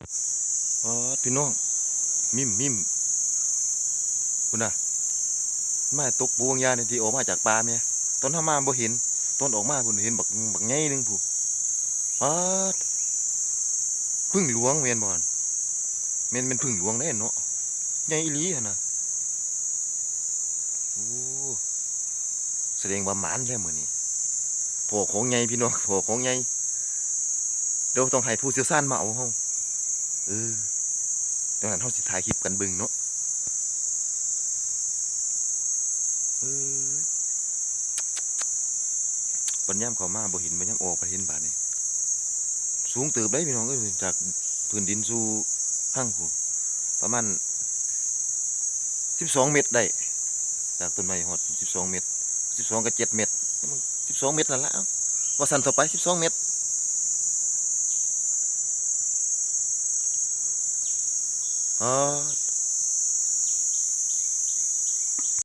อ๋อพี่น้อง มิมมิมคุณน่ะมาตกบวงยาเนี่ยที่ออกมาจากป่าเมียตอนทำมาบ่เห็นตอนออกมาพุ่นเห็นบักบักไงนึงผู้ป๊าดพึ่งหลวงแม่นบอนแม่นเป็นพึ่งหลวงแน่เนาะใหญ่อีหลีหั่นน่ะโอ้แสดงว่าหมานแล้วมื้อนี้พอของใหญ่พี่น้องพอของใหญ่เดี๋ยวต้องให้ผู้เชี่ยวชาญมาเอาเฮา เออดังนั้นเฮาสิถ่ายคลิปกันบิ่งเนาะเอ้ยปัญญามเขามาบ่เห็นปัญญามออกไปเห็นบาดนี้สูงเติบได้พี่น้องเอ้ยจากพื้นดินสู่ห้างผู้ประมาณ12 เมตรได้ จากต้นไม้ฮอด12 เมตร 12กับ7เมตร12 เมตรนั่นละเอ้าว่าสั่นต่อไป 12 เมตร อ๋อ